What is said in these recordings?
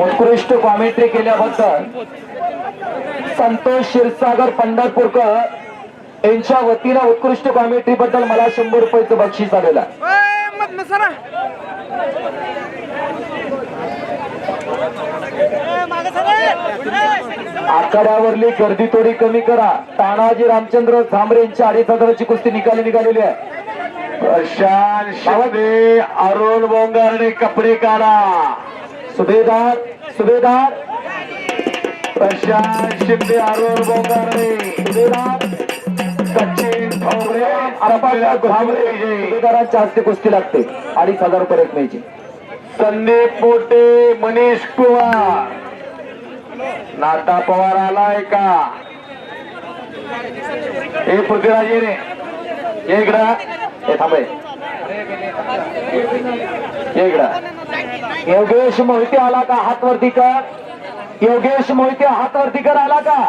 उत्कृष्ट कॉमेंट्री केल्याबद्दल संतोष क्षीरसागर पंढरपूरकर यांच्या वतीनं उत्कृष्ट कॉमेंट्री बद्दल मला शंभर रुपयाचं बक्षीस आलेलं आखाड्यावरली गर्दी थोडी कमी करा. तानाजी रामचंद्र झांबरे यांच्या अडीच हजाराची कुस्ती निकाली निघालेली आहे. प्रशांत शिंदे अरुण बोंगारणे कपडे काढा. सुभेदार सुभेदार प्रशांत शिंदे अरुण बोंगारणे सुभेदार सचिन ठोंबरे अरबाज घाबरे सुभेदारांच्या हस्ते कुस्ती लागते. अडीच हजार रुपये रकमेची संदीप मोठे मनीष कुमार. नाता पवार आलाय का? हे पृथ्वीराज ये रे ये इकडं. हे थांबे ये इकडं. योगेश मोहिते आला का हात वरती कर योगेश मोहिते हात वरती कर आला का?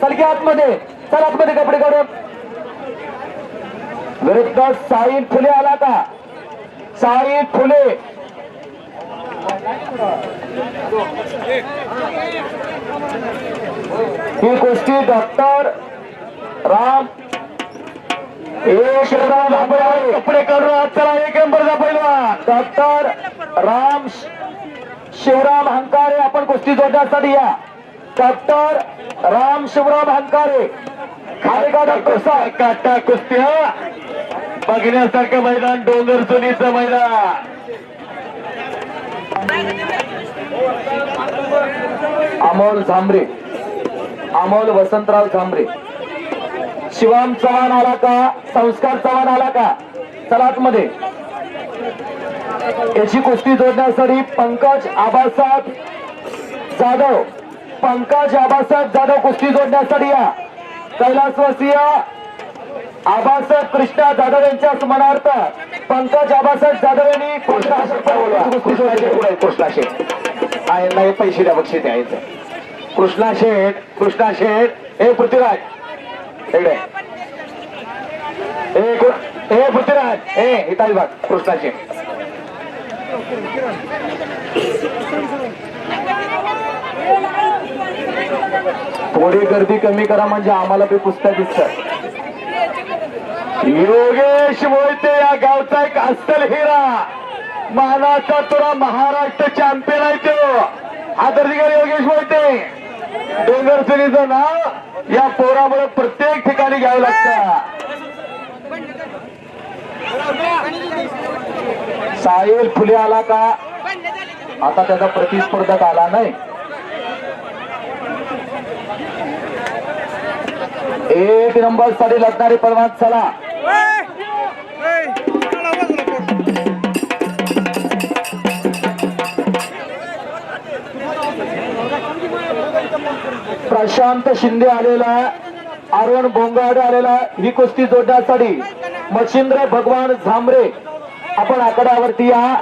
चल की आतमध्ये. चल आतमध्ये कपडे काढून. विरुद्ध साई फुले आला का? साई फुले. ही गोष्टी डॉक्टर राम. एक राम आंबेडकर कपडे काढून आज चला. एक नंबरचा पहिलवान डॉक्टर राम शिवराम हंकारे आपण कुस्ती जोडण्यासाठी या. डॉक्टर राम शिवराम हंकारे. डॉक्टर साहेब काटा कुस्ती बघण्यासारखं मैदान डोंगर चुलीचं मैदान. अमोल झांबरे. अमोल वसंतराव झांबरे. शिवाम चव्हाण आला का? संस्कार चव्हाण आला का? चलात मध्ये याची कुस्ती जोडण्यासाठी पंकज आबासाहेब जाधव पंकज आबासाहेब जाधव कुस्ती जोडण्यासाठी या. कैलासवासीय आबासाहेब कृष्णा जाधव यांच्या स्मरणार्थ पंकज आबासाहेब जाधव यांनी कुस्ती जोडण्याची कृष्णा शेठ हा पैसे द्या बक्षी द्यायचं कृष्णा शेठ कृष्णा शेठ. हे पृथ्वीराज. इकडे. हे पृथ्वीराज. हे इथं बघ कृष्णा शेठ. थोडी गर्दी कमी करा म्हणजे आम्हाला ते पुस्तक दिसतात योगेश मोहिते या गावचा एक अस्सल हिरा. मानाचा तुरा महाराष्ट्र चॅम्पियन आहे तो. हा योगेश मोहिते. डोंगर सुनीचं नाव या पोरामुळे प्रत्येक ठिकाणी घ्यावं लागतं. साहिल फुले आला का? आता त्याचा प्रतिस्पर्धक आला नाही. एक नंबरसाठी लागणारी परवान चला. प्रशांत शिंदे आलेला अरुण बोंगाडे आलेला ही कुस्ती जोडण्यासाठी मच्छिंद्र भगवान झांबरे. आपण आकड्यावरती या.